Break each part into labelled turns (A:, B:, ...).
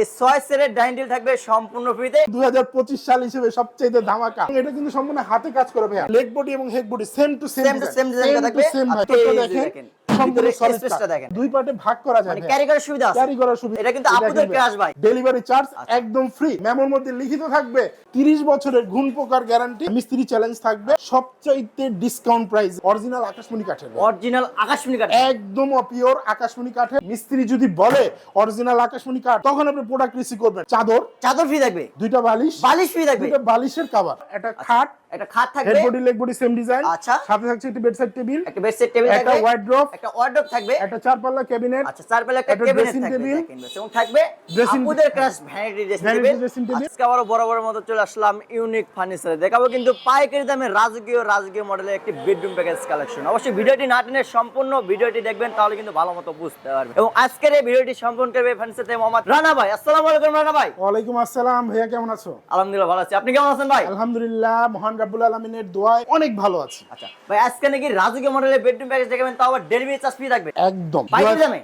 A: এই ছয় সেটের ডাইনিং টেবিল থাকবে সম্পূর্ণ ফ্রিতে।
B: দু হাজার পঁচিশ সাল হিসেবে সবচেয়ে ধামাকা। এটা কিন্তু সম্পূর্ণ হাতে কাজ করবে লেগ বডি এবং head body same to same
A: same to same থাকবে। দেখেন, দেখেন।
B: দুই পার্টে ভাগ করা
A: মানে ক্যারি করার সুবিধা আছে।
B: ক্যারি করার সুবিধা।
A: এটা কিন্তু আপুদের ক্রাশ ভাই
B: ডেলিভারি চার্জ একদম ফ্রি মেমোর মধ্যে লিখিত থাকবে 30 বছরের গুণ পোকার গ্যারান্টি মিস্ত্রি চ্যালেঞ্জ থাকবে সবচাইতে ডিসকাউন্ট প্রাইস অরিজিনাল আকাশমণি কাঠের।
A: অরিজিনাল আকাশমণি কাঠ
B: একদম পিওর আকাশমণি কাঠের। মিস্ত্রি যদি বলে অরিজিনাল আকাশমণি কাঠ তখন আপনি প্রোডাক্ট রিসিভ করবেন। চাদর।
A: চাদর ফ্রি থাকবে।
B: দুইটা বালিশ।
A: বালিশ ফ্রি থাকবে।
B: দুইটা বালিশের কভার একটা খাট।
A: একটা খাট
B: হেড
A: থাকবে
B: body leg body same design
A: আচ্ছা।
B: সাথে থাকছে একটা বেডসাইড টেবিল
A: একটা বেডশিট টেবিল
B: একটা ওয়ার্ড্রপ
A: একটা ওয়ার্ডরোব থাকবে।
B: একটা ক্যাবিনেট
A: আচ্ছা চার একটা
B: একটা
A: ক্যাবিনেট থাকবে এবং থাকবে আপুদের ভ্যানিটি ড্রেসিং টেবিল আজকে আবারও বড় বড় মতো চলে আসলাম ইউনিক ফার্নিচারে দেখাবো কিন্তু পাইকারি দামে রাজকীয় রাজকীয় মডেলের একটি বেডরুম প্যাকেজ কালেকশন অবশ্যই ভিডিওটি না টেনে সম্পূর্ণ ভিডিওটি দেখবেন তাহলে কিন্তু ভালো মতো বুঝতে পারবেন। এবং আজকের এই ভিডিওটি সম্পূর্ণ করবে ফার্নিচার থেকে মোহাম্মদ রানা ভাই। আসসালামু আলাইকুম রানা ভাই।
B: ওয়ালাইকুম আসসালাম ভাইয়া কেমন আছো?
A: আলহামদুলিল্লাহ ভালো আছি। আপনি কেমন আছেন ভাই?
B: আলহামদুলিল্লাহ মহান রাব্বুল আলামিনের দোয়ায় অনেক ভালো আছি।
A: আচ্ছা ভাই আজকে নাকি রাজকীয় মডেলের বেডরুম প্যাকেজ দেখাবেন তাও আবার ডেলিভারি চার্জ ফ্রি থাকবে।
B: একদম।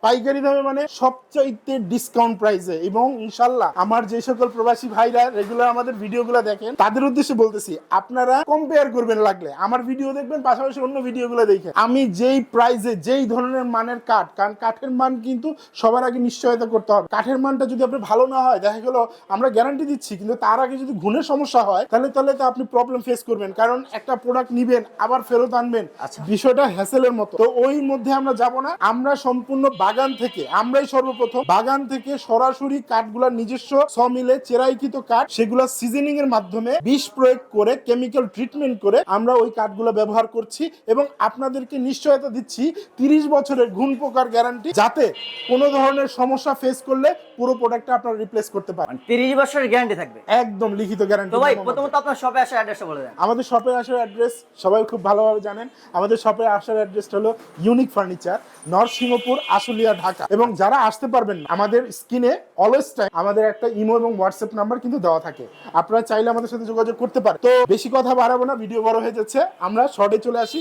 A: পাইকারি দামে?
B: মানে সবচাইতে ডিসকাউন্ট প্রাইসে এবং ইনশাল্লাহ আমার যে সকল প্রবাসী ভাইরা রেগুলার আমাদের ভিডিওগুলো দেখেন তাদের উদ্দেশ্যে বলতেছি আপনারা কম্পেয়ার করবেন লাগলে। আমার ভিডিও দেখবেন পাশাপাশি অন্য ভিডিওগুলো দেখেন। আমি যেই প্রাইসে যেই ধরনের মানের কাঠ কারণ কাঠের মান কিন্তু সবার আগে নিশ্চয়তা করতে হবে। কাঠের মানটা যদি আপনার ভালো না হয় দেখা গেল আমরা গ্যারান্টি দিচ্ছি কিন্তু তার আগে যদি ঘুণের সমস্যা হয় তাহলে তাহলে তো আপনি প্রবলেম ফেস করবেন। কারণ একটা প্রোডাক্ট নিবেন আবার ফেরত আনবেন।
A: আচ্ছা।
B: বিষয়টা হ্যাসেলের মতো। তো ওই মধ্যে আমরা যাব না। আমরা সম্পূর্ণ বাগান থেকে, আমরাই সর্বপ্রথম। বাগান থেকে সরাসরি কাঠগুলা নিজস্ব সমিলে চেরাইকৃত কাঠ, সেগুলা সিজনিং এর মাধ্যমে বিষ প্রয়োগ করে কেমিক্যাল ট্রিটমেন্ট করে আমরা ওই কাঠগুলো ব্যবহার করছি এবং আপনাদেরকে নিশ্চয়তা দিচ্ছি, তিরিশ বছরের ঘুণ পোকার গ্যারান্টি যাতে কোনো ধরনের সমস্যা ফেস করলে পুরো প্রোডাক্টটা আপনারা রিপ্লেস করতে পারেন।
A: মানে তিরিশ বছরের গ্যারান্টি থাকবে।
B: একদম লিখিত গ্যারান্টি
A: তো ভাই প্রথমত আপনার শপে আসার অ্যাড্রেসটা বলে দেন।
B: আমাদের শপে আসার অ্যাড্রেস সবাই খুব ভালোভাবে জানেন। আমাদের শপে আসার অ্যাড্রেসটা হলো ইউনিক ফার্নিচার নরসিংহপুর আশুলিয়া ঢাকা। এবং যারা আসতে পারবেন না, আমাদের স্ক্রিনে অলওয়েজ টাইম আমাদের একটা ইমো এবং হোয়াটসঅ্যাপ নাম্বার কিন্তু দেওয়া থাকে। আপনারা চাইলে আমাদের সাথে যোগাযোগ করতে পারেন। তো বেশি কথা বাড়াবো না ভিডিও বড় হয়ে যাচ্ছে। আমরা শর্টে চলে আসি।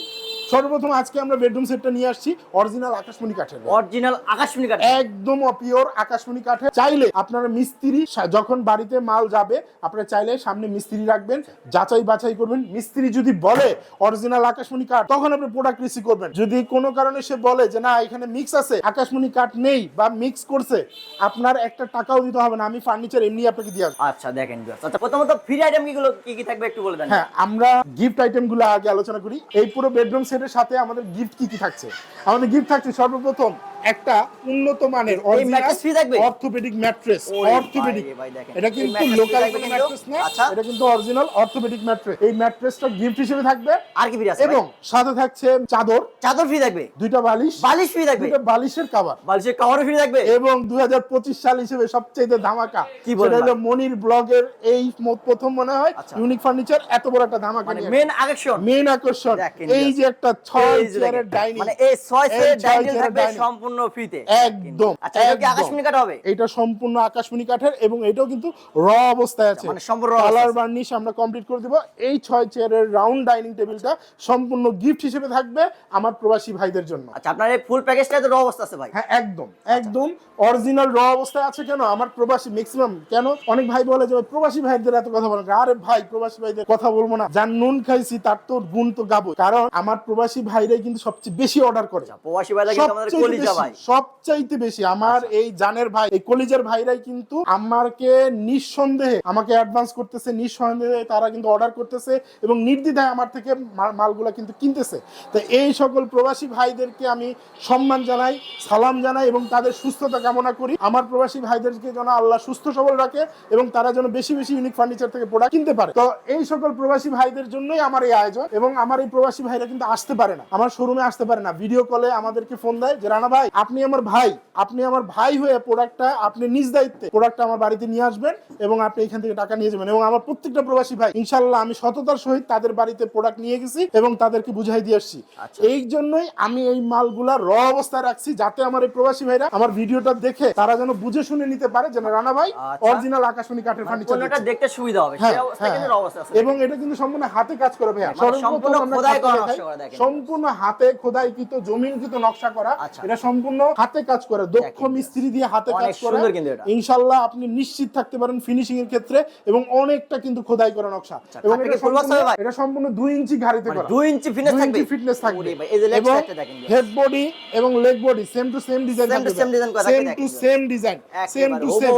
B: সর্বপ্রথম আজকে আমরা বেডরুম সেটটা নিয়ে আসছি অরিজিনাল আকাশমণি কাঠের
A: অরিজিনাল আকাশমণি কাঠ
B: একদম পিওর আকাশমণি কাঠের। চাইলে আপনারা মিস্ত্রি যখন বাড়িতে মাল যাবে আপনারা চাইলে সামনে মিস্ত্রি রাখবেন যাচাই বাছাই করবেন। মিস্ত্রি যদি বলে অরিজিনাল আকাশমণি কাঠ তখন আপনি প্রোডাক্ট রিসিভ করবেন। যদি কোনো কারণে সে বলে যে না এখানে মিক্স আছে আকাশমণি কাঠ নেই বা মিক্স করছে আপনার একটা টাকাও দিতে হবে না আমি ফার্নিচার এমনি আপনাকে দিয়ে আসব।
A: আচ্ছা দেখেন। আচ্ছা প্রথমত ফ্রি আইটেম কিগুলো কি কি থাকবে একটু বলে দেন।
B: হ্যাঁ আমরা গিফট আইটেমগুলো আগে আলোচনা করি। এই পুরো বেডরুম সেটের সাথে আমাদের গিফট কি কি থাকছে? আমাদের গিফট থাকছে সর্বপ্রথম একটা উন্নত মানের? Orthopaedic mattress orthopaedic. এটা কিন্তু লোকাল? ম্যাট্রেস না
A: আচ্ছা।
B: এটা কিন্তু অরিজিনাল অর্থোপেডিক ম্যাট্রেস এই ম্যাট্রেসটা গিফট হিসেবে থাকবে।
A: আর কি ফ্রি আছে
B: এবং সাথে থাকছে চাদর।
A: চাদর ফ্রি থাকবে?
B: দুইটা বালিশ।
A: বালিশ ফ্রি থাকবে?
B: দুইটা বালিশের কভার
A: বালিশের কভার ফ্রি থাকবে?
B: এবং দুই হাজার পঁচিশ সাল হিসেবে সবচেয়ে ধামাকা।
A: কি
B: সেটা হলো মনির ব্লগের এই প্রথম মনে হয়
A: আচ্ছা।
B: ইউনিক ফার্নিচার এত বড় একটা ধামাকা
A: মানে মেন আকর্ষণ।
B: মেন আকর্ষণ। এই যে একটা ছয়
A: এই
B: চেয়ারের ডাইনিং
A: মানে এই ছয়
B: এই
A: সেট
B: ছয়
A: ডাইনিং থাকবে
B: dining।
A: সম্পূর্ণ ফ্রিতে
B: একদম
A: আচ্ছা এটা কি আকাশমণি কাঠ হবে?
B: এটা সম্পূর্ণ আকাশমণি কাঠের এবং এটাও কিন্তু র অবস্থায় আছে।
A: মানে সম্পূর্ণ
B: কালার বার্নিশ আমরা কমপ্লিট করে দেব। এই ছয় চেয়ারের রাউন্ড ডাইনিং টেবিলটা সম্পূর্ণ গিফট হিসেবে থাকবে আমার প্রবাসী ভাইদের জন্য।
A: আচ্ছা আপনার এই ফুল প্যাকেজটা তো র অবস্থা আছে ভাই।
B: হ্যাঁ একদম একদম অরিজিনাল র অবস্থায় আছে কেন? আমার প্রবাসী ম্যাক্সিমাম কেন? অনেক ভাই বলে যে প্রবাসী ভাইদের এত কথা বলে না। আরে ভাই প্রবাসী ভাইদের কথা বলব না। যার নুন খাইছি তার তো গুণ তো গাবো কারণ আমার প্রবাসী ভাইরাই কিন্তু সবচেয়ে বেশি অর্ডার করে।
A: প্রবাসী ভাইরা কিন্তু আমাদের কলিজা ভাই। আচ্ছা।
B: সবচাইতে বেশি আমার এই জানের ভাই এই কলিজার ভাইরাই কিন্তু আমাকে নিঃসন্দেহে আমাকে অ্যাডভান্স করতেছে নিঃসন্দেহে তারা কিন্তু অর্ডার করতেছে এবং নির্দ্বিধায় আমার থেকে মালগুলা কিন্তু কিনতেছে। তো এই সকল প্রবাসী ভাইদেরকে আমি সম্মান জানাই সালাম জানাই এবং তাদের সুস্থতা কামনা করি। আমার প্রবাসী ভাইদেরকে যেন আল্লাহ সুস্থ সবল রাখে এবং তারা যেন বেশি বেশি ইউনিক ফার্নিচার থেকে প্রোডাক্ট কিনতে পারে। তো এই সকল প্রবাসী ভাইদের জন্যই আমার এই আয়োজন এবং আমার এই প্রবাসী ভাইরা কিন্তু আসতে পারে না। আমার শোরুমে আসতে পারে না। ভিডিও কলে আমাদেরকে ফোন দেয় যে রানা ভাই আপনি আমার ভাই আপনি আমার ভাই হয়ে প্রোডাক্টটা আপনি নিজ দায়িত্বে প্রোডাক্টটা আমার বাড়িতে নিয়ে আসবেন এবং আপনি এখান থেকে টাকা নিয়ে যাবেন এবং আমার প্রত্যেকটা প্রবাসী ভাই ইনশাল্লাহ আমি সততার সহিত তাদের বাড়িতে প্রোডাক্ট নিয়ে গেছি এবং তাদেরকে বুঝাই দিয়ে আসছি।
A: আচ্ছা।
B: এই জন্যই আমি এই মালগুলা র অবস্থায় রাখছি যাতে আমার এই প্রবাসী ভাইরা আমার ভিডিওটা দেখে তারা যেন বুঝে শুনে নিতে পারে যেন রানা ভাই
A: আচ্ছা।
B: অরিজিনাল আকাশমণি কাঠের ফার্নিচার
A: পণ্যটা দেখতে সুবিধা হবে
B: হ্যাঁ, হ্যাঁ, এবং এটা কিন্তু সম্পূর্ণ হাতে কাজ করে ভাইয়া।
A: মানে সম্পূর্ণ
B: হাতে খোদাইকৃত জমিনকৃত নকশা করা।
A: আচ্ছা।
B: এটা সম্পূর্ণ সম্পূর্ণ হাতে কাজ করে দক্ষ মিস্ত্রি দিয়ে হাতে কাজ করে। ইনশাল্লাহ আপনি নিশ্চিত থাকতে পারেন ফিনিশিং এর ক্ষেত্রে এবং অনেকটা কিন্তু খোদাই করা নকশা। এবং এটা সম্পূর্ণ- দুই ইঞ্চি ঘাড়িতে
A: মানে
B: করা।
A: দুই ইঞ্চি ফিটনেস থাকবে?
B: এবং। হেড বডি এবং leg body same to same design same to same design same to same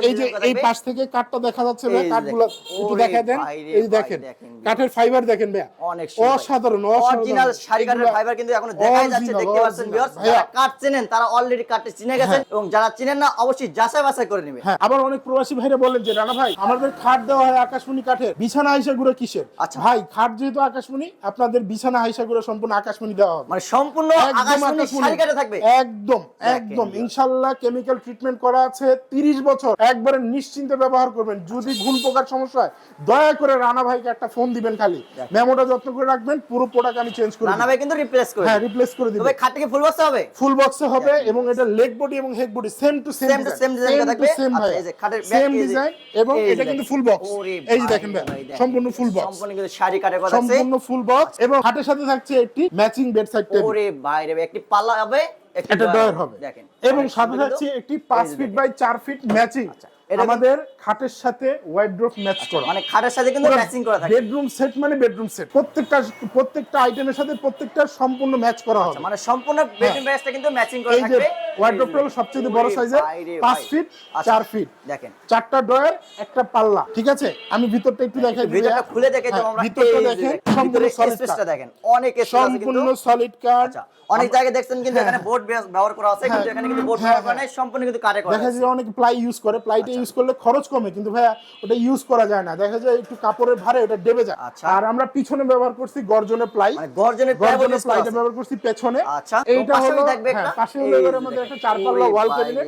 B: এই যে এই পাশ থেকে কাঠটা দেখা যাচ্ছে ভাই কাঠগুলো। একটু দেখা দেন। এই দেখেন। কাঠের ফাইবার দেখেন ভাইয়া।
A: অনেক
B: অসাধারণ
A: অরিজিনাল শাড়ি কাঠের ফাইবার কিন্তু এখনও দেখাই যাচ্ছে দেখতে পাচ্ছেন ভিউয়ার্স। কাঠ চেনেন তারা অলরেডি কাঠে চিনে গেছেন এবং যারা চিনেন না অবশ্যই যাচাই বাছাই করে নেবেন
B: হ্যাঁ আবার অনেক প্রবাসী ভাইরা বলেন যে রানা ভাই আমাদের খাট দেওয়া হয় আকাশমণি কাঠের। বিছানা হাইসাগুলো কিসের?
A: আচ্ছা।
B: ভাই খাট যেহেতু আকাশমণি আপনাদের বিছানা হাইসাগুলো সম্পূর্ণ আকাশমণি দেওয়া হবে।
A: মানে সম্পূর্ণ আকাশমণি। শাড়ি কাঠে থাকবে?
B: একদম একদম। ইনশাল্লাহ কেমিক্যাল ট্রিটমেন্ট করা আছে 30 বছর। একবারে নিশ্চিন্তে ব্যবহার করবেন। যদি ঘুল পোকার সমস্যা হয় দয়া করে রানা ভাইকে একটা ফোন দিবেন খালি। মেমোটা যত্ন করে রাখবেন পুরো প্রোডাক্ট আমি চেঞ্জ করে
A: রানা ভাই কিন্তু রিপ্লেস করে
B: হ্যাঁ রিপ্লেস করে দিবেন
A: তবে খাটটা কি ফুল বক্স হবে?
B: ফুল বক্সে হবে এবং এটা লেগ বডি এবং head body same to same
A: same design থাকবে।
B: সেম
A: আচ্ছা,
B: ভাই
A: এই যে খাটের
B: সেম ডিজাইন এবং এটা কিন্তু ফুল বক্স এই যে দেখেন ভাই
A: ভাই,
B: সম্পূর্ণ ফুল বক্স
A: সম্পূর্ণ কিন্তু শাড়ি কাটের কথা আছে।
B: সম্পূর্ণ ফুল বক্স এবং হাটের সাথে থাকছে একটি ম্যাচিং বেড সাইড টেবিল
A: ওরে বাইরে একটি পাল্লা হবে একটি
B: ডয়ার হবে।
A: দেখেন।
B: এবং সাথে থাকছে একটি
A: 5
B: ফিট বাই 4 ফিট ম্যাচিং
A: কিন্তু-
B: আমাদের খাটের সাথে ওয়াইড্রোপ ম্যাচ করা।
A: মানে খাটের সাথে কিন্তু ম্যাচিং করা থাকে।
B: বেডরুম সেট মানে বেডরুম সেট প্রত্যেকটা প্রত্যেকটা আইটেমের সাথে প্রত্যেকটা সম্পূর্ণ ম্যাচ করা হবে।
A: মানে সম্পূর্ণ বেডরুম ম্যাচটা কিন্তু ম্যাচিং করা থাকবে।
B: ওয়ার্ড্রোপটা হলো সবচেয়ে বড় সাইজের পাঁচ ফিট
A: আচ্ছা।
B: ফিট
A: দেখেন।
B: চারটা ডয়ার একটা পাল্লা ঠিক আছে? আমি ভিতরটা একটু দেখাই দিই
A: ভিতরটা খুলে দেখে তো
B: হ্যাঁ,
A: আমরা।
B: ভিতরটা দেখেন সম্পূর্ণ সলিড
A: দেখেন। অনেক
B: সম্পূর্ণ সলিড কার্ড
A: আচ্ছা অনেক জায়গায় দেখছেন কিন্তু
B: হ্যাঁ,
A: এখানে বোর্ড ব্যবহার করা আছে কিন্তু
B: হ্যাঁ,
A: এখানে কিন্তু বোর্ড
B: হ্যাঁ,
A: ব্যবহার করা নাই সম্পূর্ণ কিন্তু কাটে করা
B: দেখা যায় অনেক প্লাই ইউজ করে প্লাইটা ইউজ করলে খরচ কমে কিন্তু ভাইয়া ওটা ইউজ করা যায় না। দেখা যায় একটু কাপড়ের ভারে ওটা ডেবে যায়।
A: আচ্ছা।
B: আর আমরা পিছনে ব্যবহার করছি গর্জনের প্লাই
A: মানে
B: প্লাইটা ব্যবহার করছি পেছনে।
A: আচ্ছা,
B: এইটা হলো হ্যাঁ, পাশে হলো আমাদের। একটা চার পাল্লা ওয়াল ক্যাবিনেট।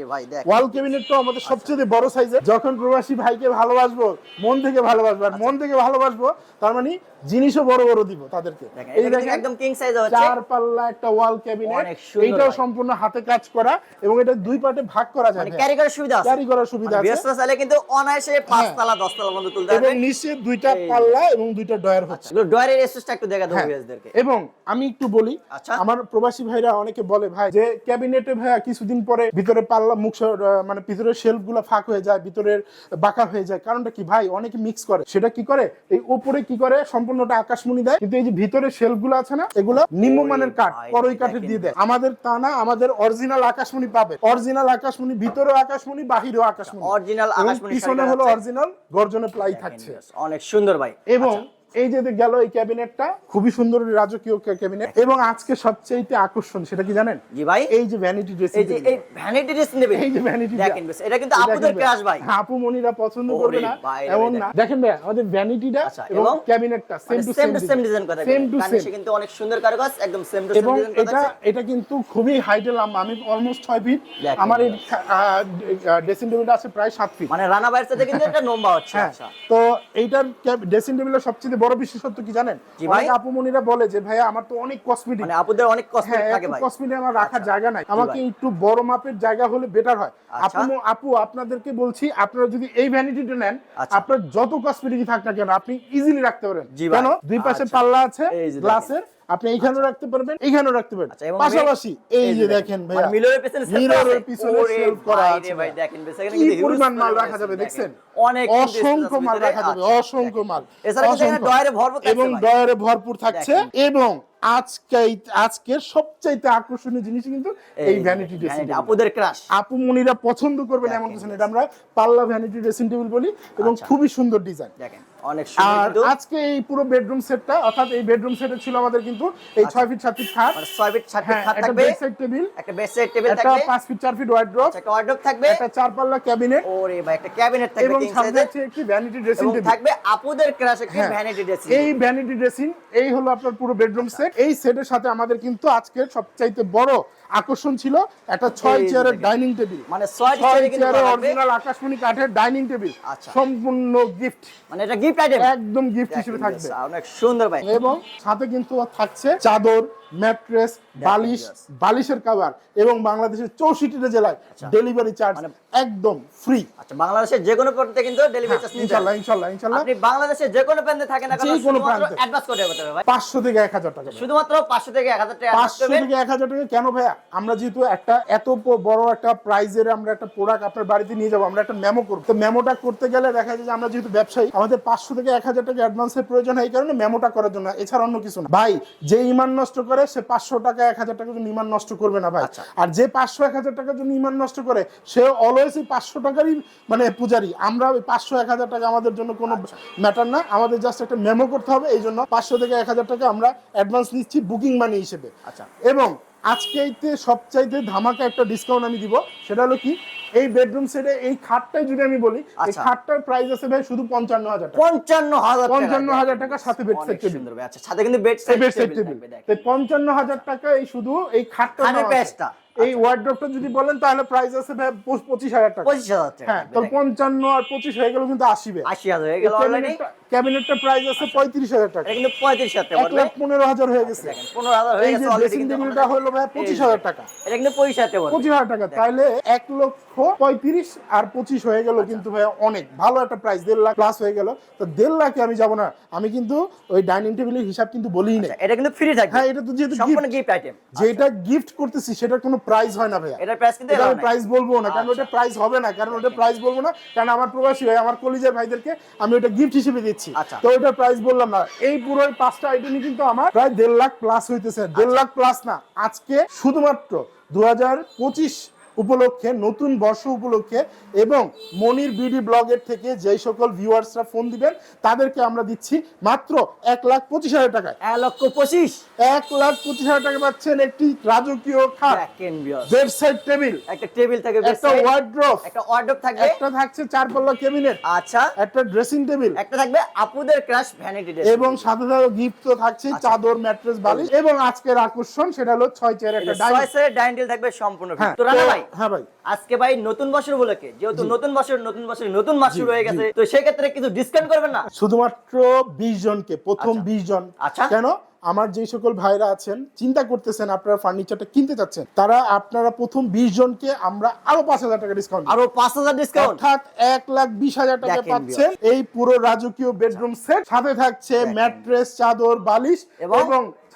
B: ওয়াল ক্যাবিনেটটা আমাদের সবচেয়ে বড় সাইজের যখন প্রবাসী ভাইকে ভালোবাসবো মন থেকে ভালোবাসবো আর মন থেকে ভালোবাসবো তার মানে জিনিসও বড় বড় দিব তাদেরকে। এই দেখেন
A: একদম কিং সাইজ হচ্ছে।
B: চার পাল্লা একটা ওয়াল ক্যাবিনেট এইটাও সম্পূর্ণ হাতে কাজ করা এবং এটা দুই পার্টে ভাগ করা যায়।
A: মানে ক্যারি করার সুবিধা আছে।
B: ক্যারি করার সুবিধা
A: মানে
B: আছে।
A: ব্যস্ত চাইলে কিন্তু অনায়াসে পাঁচ তলা দশ তলা পর্যন্ত তুলতে
B: এবং নিচে দুইটা পাল্লা এবং দুইটা ডয়ার হচ্ছে।
A: ডয়ারের এসেসটা একটু দেখা
B: হ্যাঁ। এবং আমি একটু বলি
A: আচ্ছা।
B: আমার প্রবাসী ভাইরা অনেকে বলে ভাই যে ক্যাবিনেটে ভাইয়া কিছুদিন পরে ভিতরে পাল্লা মুখ মানে ভিতরের শেলফগুলা ফাঁক হয়ে যায় ভিতরের বাঁকা হয়ে যায়। কারণটা কি? ভাই অনেকে মিক্স করে। সেটা কি করে? এই উপরে কি করে? সম্পূর্ণটা আকাশমণি দেয়। কিন্তু এই যে ভিতরে শেলফগুলো আছে না এগুলো নিম্নমানের কাঠ করই কাঠের দিয়ে দেয়। আমাদের তা না আমাদের অরিজিনাল আকাশমণি পাবে। অরিজিনাল আকাশমণি ভিতরেও আকাশমণি বাহিরেও আকাশমণি।
A: অরিজিনাল আকাশমণি
B: পিছনে হলো অরিজিনাল গর্জনে প্লাই থাকছে।
A: অনেক সুন্দর ভাই।
B: এবং
A: আচ্ছা।
B: এই যে গেল এই ক্যাবিনেটটা খুবই সুন্দর রাজকীয় ক্যাবিনেট। এবং আজকে সবচেয়ে আকর্ষণ সেটা কি জানেন?
A: জি ভাই।
B: এই যে ভ্যানিটি ড্রেসিং
A: এই যে এই ভ্যানিটি ড্রেস নেবে
B: এই যে ভ্যানিটি
A: দেখেন বেশ, এটা কিন্তু আপুদের ক্রাশ ভাই।
B: আপু মনিরা পছন্দ করবে না এমন না। দেখেন ভাই আমাদের ভ্যানিটিটা
A: আচ্ছা,
B: এবং ক্যাবিনেটটা same to
A: same same design করা
B: সেম টু সেম
A: কিন্তু অনেক সুন্দর কারুকাজ একদম সেম টু সেম
B: এবং
A: ডিজাইন করা
B: এটা এটা কিন্তু খুবই হাইটে লম্বা আমি অলমোস্ট ছয় ফিট আমার এই ড্রেসিং টেবিলটা আছে প্রায় সাত ফিট
A: মানে রানা ভাইয়ের সাথে কিন্তু এটা লম্বা হচ্ছে
B: হ্যাঁ
A: আচ্ছা।
B: তো এইটার ড্রেসিং টেবিলের সবচেয়ে বড় বিশেষত্ব কি জানেন। অনেক আপুমনিরা বলে যে ভাইয়া আমার তো অনেক কসমেটিক
A: মানে আপুদের অনেক কষ্ট
B: হ্যাঁ
A: থাকে ভাই।
B: কসমেটিক আমার রাখার জায়গা নাই। আমাকে একটু বড় মাপের জায়গা হলে বেটার হয়।
A: আচ্ছা।
B: আপু আপু আপনাদেরকে বলছি আপনারা যদি এই ভ্যানিটিটা নেন
A: আচ্ছা।
B: আপনার যত কসমেটিক থাক না কেন আপনি ইজিলি রাখতে পারেন। কেন? দুই পাশে
A: আচ্ছা।
B: পাল্লা আছে গ্লাসের আপনি এইখানেও রাখতে পারবেন এইখানেও রাখতে পারবেন।
A: আচ্ছা,
B: পাশাপাশি এই যে দেখেন ভাইয়া
A: মানে মিররের পেছনে
B: মিররের পিছনে shelf করা আছে।
A: ভাই
B: ভাই।
A: দেখেন বেশ, এখানে
B: কি
A: কিন্তু
B: পরিমাণ মাল রাখা যাবে দেখছেন?
A: অনেক
B: অসংখ্য মাল রাখা যাবে
A: আচ্ছা,
B: অসংখ্য মাল।
A: এছাড়া কিন্তু এখানে ডয়ারে ভরপুর থাকছে
B: এবং। ডয়ারে ভরপুর থাকছে এবং আজকে আজকের সবচাইতে আকর্ষণীয় জিনিস কিন্তু এই ভ্যানিটি ড্রেসিং
A: আপুদের ক্রাশ
B: আপু মনিরা পছন্দ করবেন এমন কিছু না এটা আমরা পাল্লা ভ্যানিটি ড্রেসিং টেবিল বলি এবং
A: আচ্ছা।
B: খুবই সুন্দর ডিজাইন
A: দেখেন। অনেক
B: আর আজকে এই পুরো বেডরুম সেটটা অর্থাৎ এই বেডরুম সেটে ছিল আমাদের কিন্তু এই ছয় ফিট সাত ফিট খাট।
A: মানে ছয় ফিট সাত ফিট খাট
B: একটা
A: থাকবে।
B: বেড সাইড টেবিল
A: একটা বেড টেবিল
B: একটা
A: থাকবে।
B: পাঁচ ফিট চার ফিট ওয়ার্ড্রপ
A: একটা ওয়ার্ডরোব থাকবে।
B: একটা চার পাল্লা ক্যাবিনেট
A: ওরে ভাই একটা ক্যাবিনেট থাকবে
B: এবং সামনে আছে একটি ভ্যানিটি ড্রেসিং টেবিল
A: থাকবে আপুদের ক্রাশ একটি। ভ্যানিটি ড্রেসিং
B: এই ভ্যানিটি ড্রেসিং এই হলো আপনার পুরো বেডরুম সেট এই সেটের সাথে আমাদের কিন্তু আজকে সবচাইতে বড় আকর্ষণ ছিল একটা ছয় চেয়ারের ডাইনিং টেবিল
A: মানে ছয়
B: চেয়ারের অরিজিনাল আকাশমণি কাঠের ডাইনিং টেবিল
A: আচ্ছা।
B: সম্পূর্ণ গিফট
A: মানে এটা গিফট আইটেম
B: একদম গিফট হিসেবে থাকবে।
A: অনেক সুন্দর ভাই।
B: এবং সাথে কিন্তু থাকছে চাদর ম্যাট্রেস বালিশ বালিশের কাভার এবং বাংলাদেশের চৌষট্টিটা জেলায় ডেলিভারি চার্জ
A: মানে
B: একদম ফ্রি
A: আচ্ছা বাংলাদেশের যে কোনো প্রান্তে কিন্তু ডেলিভারি চার্জ নিতে
B: ইনশাল্লাহ ইনশাল্লাহ ইনশাল্লাহ।
A: আপনি বাংলাদেশের যে কোনো প্রান্তে থাকেন না কেন
B: কোনো
A: শুধুমাত্র
B: প্রান্তে।
A: অ্যাডভান্স করে হবে ভাই।
B: পাঁচশো থেকে এক হাজার টাকা
A: শুধুমাত্র পাঁচশো থেকে এক হাজার টাকা advance
B: পাঁচশো
A: করবেন।
B: থেকে এক হাজার টাকা কেন ভাইয়া? আমরা যেহেতু একটা এত বড় একটা প্রাইজের আমরা একটা প্রোডাক্ট আপনার বাড়িতে নিয়ে যাব আমরা একটা মেমো করব। তো মেমোটা করতে গেলে দেখা যায় যে আমরা যেহেতু ব্যবসায়ী আমাদের পাঁচশো থেকে এক হাজার টাকা অ্যাডভান্সের প্রয়োজন হয় এই কারণে মেমোটা করার জন্য। এছাড়া অন্য কিছু না। ভাই যে ইমান নষ্ট করে সে পাঁচশো টাকা এক হাজার টাকার জন্য ইমান নষ্ট করবে না ভাই।
A: আচ্ছা।
B: আর যে পাঁচশো এক হাজার টাকার জন্য ইমান নষ্ট করে সে অলওয়েজ এই পাঁচশো টাকারই মানে পূজারি। আমরা ওই পাঁচশো এক হাজার টাকা আমাদের জন্য কোনো
A: আচ্ছা।
B: ম্যাটার না। আমাদের জাস্ট একটা মেমো করতে হবে এই জন্য পাঁচশো থেকে এক হাজার টাকা আমরা অ্যাডভান্স নিচ্ছি বুকিং মানি হিসেবে।
A: আচ্ছা।
B: এবং আজকে সবচাইতে ধামাকা একটা ডিসকাউন্ট আমি দিব সেটা হলো কি? এই বেডরুম সেটে এই খাটটাই যদি আমি বলি এই
A: আচ্ছা।
B: খাটটার প্রাইস আছে ভাই শুধু পঞ্চান্ন হাজার টাকা।
A: পঞ্চান্ন হাজার টাকা।
B: সাথে বেড সেট টেবিল
A: আচ্ছা সাথে কিন্তু bed set
B: bed set
A: table
B: পঞ্চান্ন হাজার টাকা এই শুধু এই খাটটা
A: খাটের প্রাইসটা
B: এই ওয়ার্ড্রপটা যদি বলেন তাহলে প্রাইস আছে ভাই পঁচ- পঁচিশ হাজার টাকা।
A: পঁচিশ হাজার টাকা
B: হ্যাঁ তো
A: দেখেন।
B: পঞ্চান্ন আর পঁচিশ হয়ে গেল কিন্তু আশি ভাই
A: আশি হাজার হয়ে গেল অলরেডি
B: ক্যাবিনেটটা প্রাইস আছে পঁয়ত্রিশ হাজার টাকা।
A: এটা কিন্তু পঁয়ত্রিশ হাজার টাকা
B: এক
A: পড়বে
B: লাখ পনেরো হাজার হয়ে গেছে।
A: দেখেন পনেরো হাজার হয়ে গেছে অলরেডি কিন্তু
B: টেবিলটা হলো ভাই পঁচিশ হাজার টাকা।
A: এটা কিন্তু পঁচিশ হাজার টাকা পড়বে।
B: পঁচিশ হাজার টাকা তাহলে এক লক্ষ পঁয়ত্রিশ আর পঁচিশ হয়ে গেল
A: আচ্ছা।
B: কিন্তু ভাই অনেক। ভালো একটা প্রাইস দেড় লাখ প্লাস হয়ে গেল। তো দেড় লাখে আমি যাব না। আমি কিন্তু ওই ডাইনিং টেবিলের হিসাব কিন্তু বলিই না
A: এটা কিন্তু ফ্রি থাকবে।
B: হ্যাঁ এটা তো যেহেতু
A: সম্পূর্ণ গিফট আইটেম
B: যেটা গিফট করতেছি সেটার কোনো প্রাইস হয় না
A: এটার প্রাইস কিন্তু
B: এটা। প্রাইস বলব না কারণ
A: আচ্ছা।
B: ওটা প্রাইস হবে না কারণ ওটা প্রাইস বলব না। কারণ আমার প্রবাসী ভাই আমার কলিজার ভাইদেরকে আমি ওটা গিফট হিসেবে দিচ্ছি।
A: আচ্ছা।
B: তো ওটা প্রাইস বললাম না। এই পুরো পাঁচটা আইটেমই কিন্তু আমার প্রায় দেড় লাখ প্লাস হইতেছে।
A: আচ্ছা।
B: দেড় লাখ প্লাস না। আজকে শুধুমাত্র দু হাজার পঁচিশ উপলক্ষে নতুন বর্ষ উপলক্ষে এবং মনির বিডি ব্লগের থেকে যেই সকল ভিউয়ার্সরা ফোন দিবেন তাদেরকে আমরা দিচ্ছি মাত্র এক লাখ পঁচিশ হাজার টাকায়।
A: এক লক্ষ পঁচিশ।
B: এক লাখ পঁচিশ হাজার টাকা পাচ্ছেন একটি রাজকীয় খাট। বেড সাইড টেবিল
A: একটা টেবিল থাকবে
B: একটা ওয়ার্ড্রোব
A: একটা ওয়ার্ডরোব থাকবে।
B: একটা থাকছে চার পাল্লা ক্যাবিনেট
A: আচ্ছা।
B: একটা ড্রেসিং টেবিল
A: একটা থাকবে আপুদের ক্রাশ ভ্যানিটি ড্রেস
B: এবং সাথে সাথে গিফট তো থাকছে
A: আচ্ছা।
B: চাদর ম্যাট্রেস বালিশ। এবং আজকের আকর্ষণ সেটা হলো ছয় চেয়ার একটা ডাইনিং
A: ডাইনিং টেবিল থাকবে সম্পূর্ণ।
B: হ্যাঁ।
A: তো রানা ভাই
B: হ্যাঁ ভাই।
A: আজকে ভাই নতুন বছর উপলক্ষে যেহেতু নতুন বছর নতুন বছর নতুন মাস শুরু হয়ে গেছে তো সেই ক্ষেত্রে কিছু ডিসকাউন্ট করবেন না?
B: শুধুমাত্র বিশ জনকে প্রথম
A: আচ্ছা।
B: বিশ জন।
A: আচ্ছা।
B: কেন? আমার যে সকল ভাইরা আছেন চিন্তা করতেছেন আপনারা ফার্নিচারটা কিনতে চাচ্ছেন তারা আপনারা প্রথম বিশ জনকে আমরা আরও পাঁচ হাজার টাকা ডিসকাউন্ট
A: আরও পাঁচ হাজার ডিসকাউন্ট
B: অর্থাৎ এক লাখ বিশ হাজার টাকা পাচ্ছেন এই পুরো রাজকীয় বেডরুম সেট সাথে থাকছে ম্যাট্রেস চাদর বালিশ
A: এবং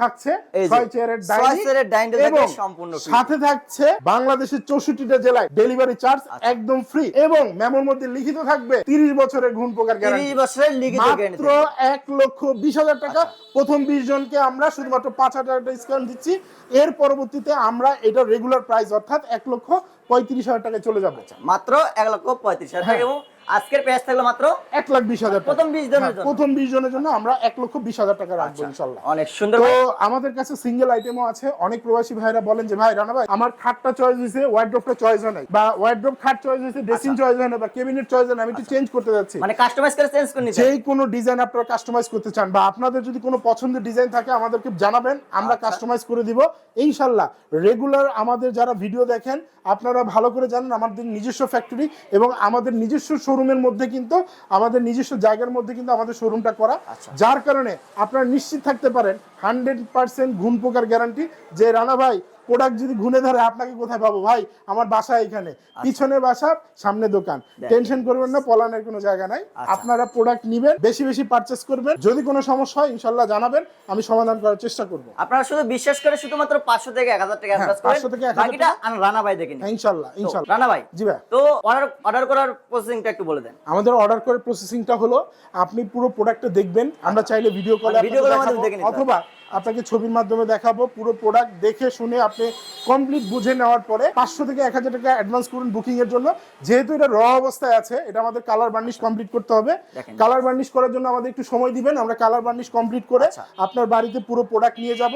B: থাকছে ছয় চেয়ারের ডাইনিং এবং
A: সম্পূর্ণ
B: সাথে থাকছে বাংলাদেশের চৌষট্টিটা জেলায় ডেলিভারি চার্জ
A: আচ্ছা।
B: একদম ফ্রি এবং মেমোর মধ্যে লিখিত থাকবে তিরিশ বছরের ঘুণ গ্যারান্টি
A: বছরের লিখিত
B: মাত্র এক লক্ষ বিশ হাজার টাকা
A: আচ্ছা।
B: প্রথম বিশ জনকে আমরা শুধুমাত্র পাঁচ হাজার টাকা ডিসকাউন্ট দিচ্ছি এর পরবর্তীতে আমরা এটা রেগুলার প্রাইস অর্থাৎ এক লক্ষ পঁয়ত্রিশ হাজার টাকায় চলে যাবে
A: মাত্র এক লক্ষ পঁয়ত্রিশ হাজার টাকা
B: হ্যাঁ।
A: এবং আজকের প্রাইস থাকল মাত্র
B: এক লাখ বিশ হাজার
A: প্রথম 20 জনের
B: হ্যাঁ,
A: জন্য।
B: প্রথম বিশ জনের জন্য আমরা এক লক্ষ বিশ হাজার টাকা রাখব
A: আচ্ছা,
B: ইনশাল্লাহ।
A: অনেক সুন্দর
B: তো আমাদের কাছে সিঙ্গেল আইটেমও আছে। অনেক প্রবাসী ভাইরা বলেন যে ভাই রানা ভাই আমার খাটটা চয়েস হয়েছে ওয়ার্ড্রপটা চয়েস হয় নাই বা ওয়ার্ড্রপ খাট চয়েস হয়েছে ড্রেসিং চয়েস হয় না বা ক্যাবিনেট চয়েস হয় না আমি একটু চেঞ্জ করতে যাচ্ছি।
A: মানে কাস্টমাইজ করে চেঞ্জ করে
B: যেই কোনো ডিজাইন আপনারা কাস্টমাইজ করতে চান বা আপনাদের যদি কোনো পছন্দের ডিজাইন থাকে আমাদেরকে জানাবেন আমরা
A: আচ্ছা।
B: কাস্টমাইজ করে দিব। ইনশাল্লাহ রেগুলার আমাদের যারা ভিডিও দেখেন আপনারা ভালো করে জানেন আমাদের নিজস্ব ফ্যাক্টরি এবং আমাদের নিজস্ব শোরুমের মধ্যে কিন্তু আমাদের নিজস্ব জায়গার মধ্যে কিন্তু আমাদের শোরুমটা করা
A: আচ্ছা।
B: যার কারণে আপনারা নিশ্চিত থাকতে পারেন হান্ড্রেড পার্সেন্ট ঘুম পোকার গ্যারান্টি যে রানা ভাই প্রোডাক্ট যদি ঘুনে ধরে আপনাকে কোথায় পাবো? ভাই আমার বাসা এখানে। পিছনে বাসা সামনে দোকান। টেনশন করবেন না পলানের কোনো জায়গা নাই।
A: আচ্ছা।
B: আপনারা প্রোডাক্ট নিবেন বেশি বেশি পারচেস করবেন। যদি কোনো সমস্যা হয় ইনশাল্লাহ জানাবেন আমি সমাধান করার চেষ্টা করব।
A: আপনারা শুধু বিশ্বাস করে শুধুমাত্র পাঁচশো থেকে এক হাজার টাকা অ্যাডভান্স করেন।
B: 500 থেকে 1000
A: বাকিটা আমি রানা ভাই দেখে নিই।
B: হ্যাঁ, ইনশাল্লাহ
A: তো,
B: ইনশাল্লাহ।
A: রানা ভাই
B: জি ভাই।
A: তো অর্ডার অর্ডার করার প্রসেসিংটা একটু বলে দেন।
B: আমাদের অর্ডার করে প্রসেসিংটা হলো আপনি পুরো প্রোডাক্টটা দেখবেন। আমরা চাইলে ভিডিও কলে
A: call এর মাধ্যমে দেখে নিতে
B: অথবা আপনাকে ছবির মাধ্যমে দেখাবো। পুরো প্রোডাক্ট দেখে শুনে আপনি কমপ্লিট বুঝে নেওয়ার পরে পাঁচশো থেকে এক হাজার টাকা অ্যাডভান্স করুন বুকিং এর জন্য। যেহেতু এটা র অবস্থায় আছে এটা আমাদের কালার বার্নিশ কমপ্লিট করতে হবে। কালার বার্নিশ করার জন্য আমাদের একটু সময় দিবেন আমরা কালার বার্নিশ কমপ্লিট করে
A: আচ্ছা।
B: আপনার বাড়িতে পুরো প্রোডাক্ট নিয়ে যাব।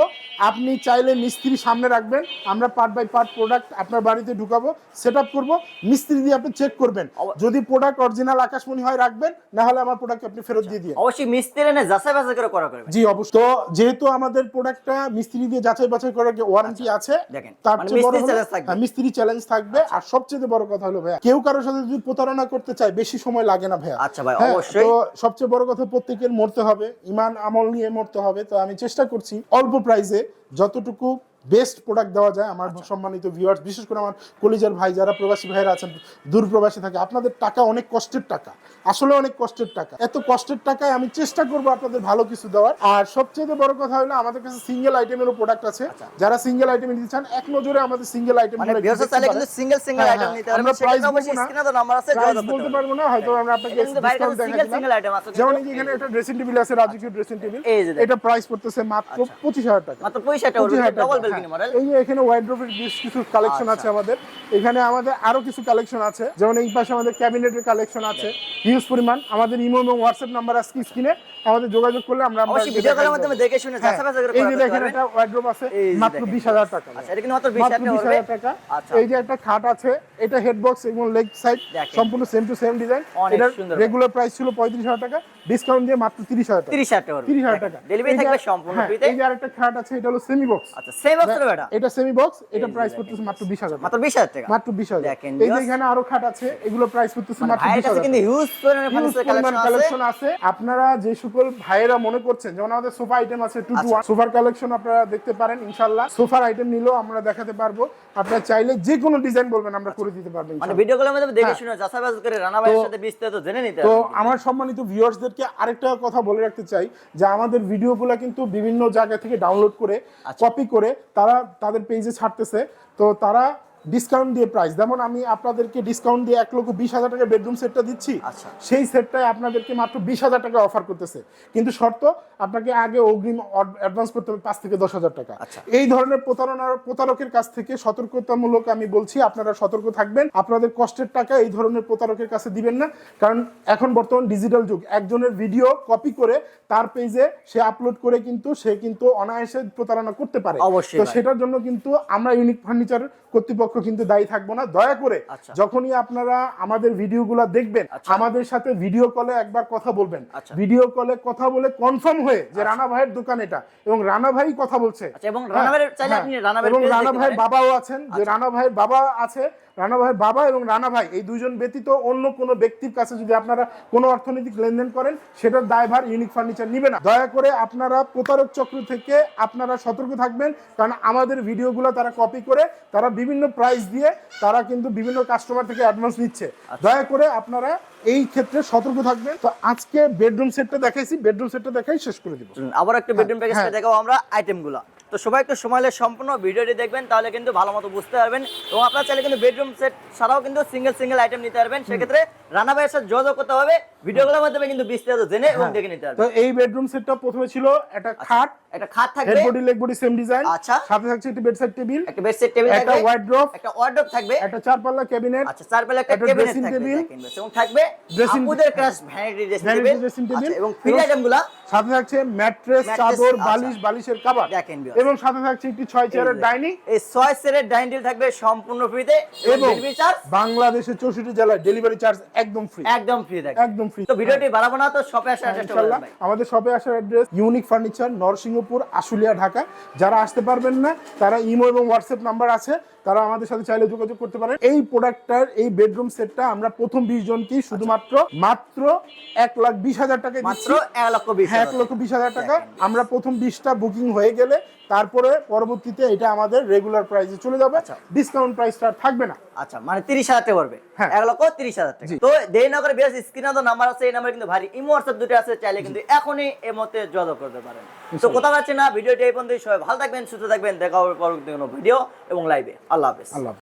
B: আপনি চাইলে মিস্ত্রি সামনে রাখবেন আমরা পার্ট বাই পার্ট প্রোডাক্ট আপনার বাড়িতে ঢুকাবো সেট আপ করব। মিস্ত্রি দিয়ে আপনি চেক করবেন। যদি প্রোডাক্ট অরিজিনাল আকাশমণি হয় রাখবেন না হলে আমার প্রোডাক্ট আপনি ফেরত দিয়ে দিয়ে
A: অবশ্যই মিস্ত্রি এনে যাচাই বাছাই করে করা করবে।
B: জি অবশ্যই। তো যেহেতু আমাদের প্রোডাক্টটা মিস্ত্রি দিয়ে যাচাই বাছাই করার যে ওয়ারেন্টি আছে
A: আচ্ছা,
B: তার
A: মানে
B: চেয়ে বড়
A: মিস্ত্রি।
B: হ্যাঁ, মিস্ত্রি চ্যালেঞ্জ থাকবে আর সবচেয়ে বড় কথা হলো ভাইয়া কেউ কারোর সাথে যদি প্রতারণা করতে চায় বেশি সময় লাগে না ভাইয়া
A: আচ্ছা ভাই,
B: হ্যাঁ,
A: অবশ্যই।
B: তো সবচেয়ে বড় কথা প্রত্যেকের মরতে হবে ইমান আমল নিয়ে মরতে হবে তো আমি চেষ্টা করছি অল্প প্রাইসে যতটুকু বেস্ট প্রোডাক্ট দেওয়া যায় আমার সম্মানিত ভিউয়ার্স বিশেষ করে আমার কলিজার ভাই যারা প্রবাসী ভাইরা আছেন দূর প্রবাসী থাকে আপনাদের টাকা অনেক কষ্টের টাকা। আসলে অনেক কষ্টের টাকা। এত কষ্টের টাকায় আমি চেষ্টা করব আপনাদের ভালো কিছু দেওয়ার। আর সবচেয়ে বড় কথা হলো আমাদের কাছে সিঙ্গেল আইটেমেরও প্রোডাক্ট আছে। যারা সিঙ্গেল আইটেম নিতে চান এক নজরে আমাদের single item
A: single single item নিতে
B: আমরা
A: তো নাম্বার আছে
B: প্রাইস বলতে পারব না হয়তো আমরা আপনাকে
A: সিঙ্গেল সিঙ্গেল আইটেম আছে
B: যেমন এখানে একটা ড্রেসিং টেবিল আছে রাজকীয় ড্রেসিং টেবিল
A: যে দেখেন।
B: এটা প্রাইস পড়তেছে মাত্র পঁচিশ হাজার টাকা।
A: মাত্র 25000 টাকা
B: পঁচিশ হাজার টাকা,
A: ডবল
B: হ্যাঁ।
A: মডেল
B: এই যে এখানে ওয়াইড্রোপের বেশ কিছু কালেকশন
A: আচ্ছা।
B: আছে আমাদের। এখানে আমাদের আরও কিছু কালেকশন আছে। যেমন এই পাশে আমাদের ক্যাবিনেটের কালেকশন আছে। হিউজ পরিমাণ। আমাদের ইমো এবং হোয়াটসঅ্যাপ নাম্বার আজকে স্ক্রিনে আমাদের যোগাযোগ করলে আমরা
A: ভিডিও কলের মাধ্যমে দেখে শুনে
B: হ্যাঁ,
A: করে
B: এই যে দেখেন একটা ওয়াইড্রোপ আছে মাত্র
A: দেখেন।
B: বিশ হাজার টাকা।
A: আচ্ছা এটা কিন্তু মাত্র 20000 টাকা
B: টাকা।
A: আচ্ছা।
B: এই যে একটা খাট আছে এটা হেড বক্স এবং লেগ সাইড সম্পূর্ণ সেম টু সেম ডিজাইন
A: সুন্দর।
B: রেগুলার প্রাইস ছিল পঁয়ত্রিশ হাজার টাকা ডিসকাউন্ট দিয়ে মাত্র তিরিশ হাজার টাকা।
A: 30000 টাকা। পড়বে
B: তিরিশ হাজার টাকা।
A: ডেলিভারি থাকবে সম্পূর্ণ
B: হ্যাঁ,
A: ফ্রিতে
B: এই যে আরেকটা খাট আছে এটা হলো সেমি বক্স
A: আচ্ছা সেম অবস্থা বেটা
B: এটা? সেমি বক্স এটা প্রাইস করতেছে মাত্র বিশ হাজার
A: মাত্র 20000 টাকা।
B: মাত্র বিশ হাজার
A: দেখেন,
B: এই যে এখানে আরও খাট আছে এগুলো প্রাইস করতেছে মাত্র
A: ভাইয়ের
B: বিশ
A: কাছে
B: হাজার
A: কিন্তু হিউজ পরিমাণে কালেকশন আছে।
B: আপনারা যে সকল ভাইয়েরা মনে করছেন যেমন আমাদের সোফা আইটেম আছে টু টু সোফার কালেকশন আপনারা দেখতে পারেন ইনশাল্লাহ সোফার আইটেম নিলেও আমরা দেখাতে পারব আপনারা চাইলে যে কোনো ডিজাইন বলবেন আমরা করে দিতে পারব
A: মানে। ভিডিও কলের মধ্যে দেখে
B: হ্যাঁ।
A: শুনে যাচাই বাছাই করে রানা ভাইয়ের সাথে বিস্তারিত জেনে নিতে
B: তো আমার সম্মানিত ভিউয়ার্সদেরকে আরেকটা কথা বলে রাখতে চাই যে আমাদের ভিডিওগুলো কিন্তু বিভিন্ন জায়গা থেকে ডাউনলোড করে
A: আচ্ছা।
B: কপি করে তারা তাদের পেজে ছাড়তেছে তো তারা ডিসকাউন্ট দিয়ে প্রাইস যেমন আমি আপনাদেরকে ডিসকাউন্ট দিয়ে এক লক্ষ বিশ হাজার টাকা বেডরুম সেটটা দিচ্ছি
A: আচ্ছা।
B: সেই সেটটায় আপনাদেরকে মাত্র বিশ হাজার টাকা অফার করতেছে। কিন্তু শর্ত আপনাকে আগে অগ্রিম অ্যাডভান্স করতে হবে পাঁচ থেকে দশ হাজার টাকা।
A: আচ্ছা।
B: এই ধরনের প্রতারণার প্রতারকের কাছ থেকে সতর্কতামূলক আমি বলছি আপনারা সতর্ক থাকবেন। আপনাদের কষ্টের টাকা এই ধরনের প্রতারকের কাছে দিবেন না। কারণ এখন বর্তমান ডিজিটাল যুগ একজনের ভিডিও কপি করে তার পেজে সে আপলোড করে কিন্তু সে কিন্তু অনায়াসে প্রতারণা করতে পারে।
A: অবশ্যই
B: তো সেটার জন্য কিন্তু আমরা ইউনিক ফার্নিচার কর্তৃপক্ষ কিন্তু দায়ী থাকব না। দয়া করে
A: আচ্ছা।
B: যখনই আপনারা আমাদের ভিডিওগুলো দেখবেন
A: আচ্ছা।
B: আমাদের সাথে ভিডিও কলে একবার কথা বলবেন।
A: আচ্ছা।
B: ভিডিও কলে কথা বলে কনফার্ম হয়ে যে রানা ভাইয়ের দোকান এটা। এবং রানা ভাই কথা বলছে।
A: আচ্ছা, এবং রানা ভাইয়ের চাইলে
B: হ্যাঁ,
A: রানা ভাইয়ের পারেন।
B: বাবাও আছেন। যে রানা ভাইয়ের বাবা আছে রানা ভাইয়ের বাবা এবং রানা ভাই এই দুজন ব্যতীত অন্য কোনো ব্যক্তির কাছে যদি আপনারা কোনো অর্থনৈতিক লেনদেন করেন সেটার দায়ভার ইউনিক ফার্নিচার নিবে না। দয়া করে আপনারা প্রতারক চক্র থেকে আপনারা সতর্ক থাকবেন কারণ আমাদের ভিডিওগুলো তারা কপি করে তারা বিভিন্ন প্রাইস দিয়ে তারা কিন্তু বিভিন্ন কাস্টমার থেকে অ্যাডভান্স নিচ্ছে
A: আচ্ছা।
B: দয়া করে আপনারা এই ক্ষেত্রে সতর্ক থাকবেন। তো আজকে বেডরুম সেটটা দেখাইছি বেডরুম সেটটা দেখাই শেষ করে দিব।
A: আবার একটা বেডরুম প্যাকেজটা
B: হ্যাঁ।
A: দেখাবো আমরা আইটেমগুলো তো সবাই একটু সময় সম্পূর্ণ ভিডিওটি দেখবেন তাহলে কিন্তু ভালো মতো বুঝতে পারবেন। এবং আপনারা চাইলে কিন্তু বেডরুম সেট ছাড়াও কিন্তু সিঙ্গেল সিঙ্গেল আইটেম নিতে পারবেন। সেক্ষেত্রে রানা ভাইয়ের সাথে যোগাযোগ করতে হবে। ভিডিওগুলোর মাধ্যমে কিন্তু বিস্তারিত জেনে এবং দেখে নিতে পারবেন।
B: তো এই বেডরুম সেটটা প্রথমে ছিল একটা খাট।
A: একটা খাট থাকবে।
B: Head body leg body same design
A: আচ্ছা।
B: সাথে থাকছে একটি বেডসাইড টেবিল
A: একটা বেডশিট টেবিল
B: একটা
A: থাকবে।
B: ওয়ার্ড্রপ
A: একটা ওয়ার্ডরোব থাকবে।
B: একটা চার পাল্লা ক্যাবিনেট
A: আচ্ছা চার পেলে একটা
B: একটা
A: ক্যাবিনেট থাকবে। এবং থাকবে আপুদের ক্রাশ ভ্যানিটি ড্রেসিং টেবিল এবং ফ্রি আইটেমগুলো
B: সাথে থাকছে ম্যাট্রেস চাদর। বালিশ বালিশের কাভার
A: দেখেন
B: এবং সাথে থাকছে একটি ছয় চেয়ারের ডাইনিং
A: এই ছয় সেটের ডাইনিং টেবিল থাকবে সম্পূর্ণ ফ্রিতে এবং
B: এবং
A: ডেলিভারি চার্জ
B: বাংলাদেশের চৌষট্টি জেলায় ডেলিভারি চার্জ একদম ফ্রি
A: একদম ফ্রি থাকবে
B: একদম ফ্রি
A: তো ভিডিওটি বাড়াবো না তো শপে আসার চেষ্টা করবেন
B: আমাদের শপে আসার address unique furniture Narsinghpur Ashulia Dhaka. যারা আসতে পারবেন না তারা ইমো এবং হোয়াটসঅ্যাপ নাম্বার আছে। তারা আমাদের সাথে চাইলে যোগাযোগ করতে পারেন। এই প্রোডাক্টটার এই বেডরুম সেটটা আমরা প্রথম বিশ জনকেই শুধুমাত্র মাত্র এক লাখ বিশ হাজার টাকায়
A: মাত্র এক লক্ষ বিশ
B: হ্যাঁ এক লক্ষ বিশ হাজার টাকা। আমরা প্রথম বিশটা বুকিং হয়ে গেলে তারপরে পরবর্তীতে এটা আমাদের রেগুলার প্রাইসে চলে যাবে।
A: আচ্ছা।
B: ডিসকাউন্ট প্রাইসটা থাকবে না।
A: আচ্ছা মানে তিরিশ হাজার টাকা পড়বে।
B: হ্যাঁ।
A: এক লক্ষ তিরিশ হাজার টাকা। তো দেরি না করে বিরাজ স্ক্রিনে তো নাম্বার আছে এই নাম্বার কিন্তু ভারী। ইমো হোয়াটসঅ্যাপ দুটো আছে চাইলে কিন্তু এখনই এই মতে যোগাযোগ করতে পারেন। তো কথা পাচ্ছি না ভিডিওটি এই পর্যন্ত সবাই ভালো থাকবেন সুস্থ থাকবেন। দেখা হবে পরবর্তী কোনো ভিডিও এবং লাইভে আল্লাহ হাফেজ।
B: আল্লাহ।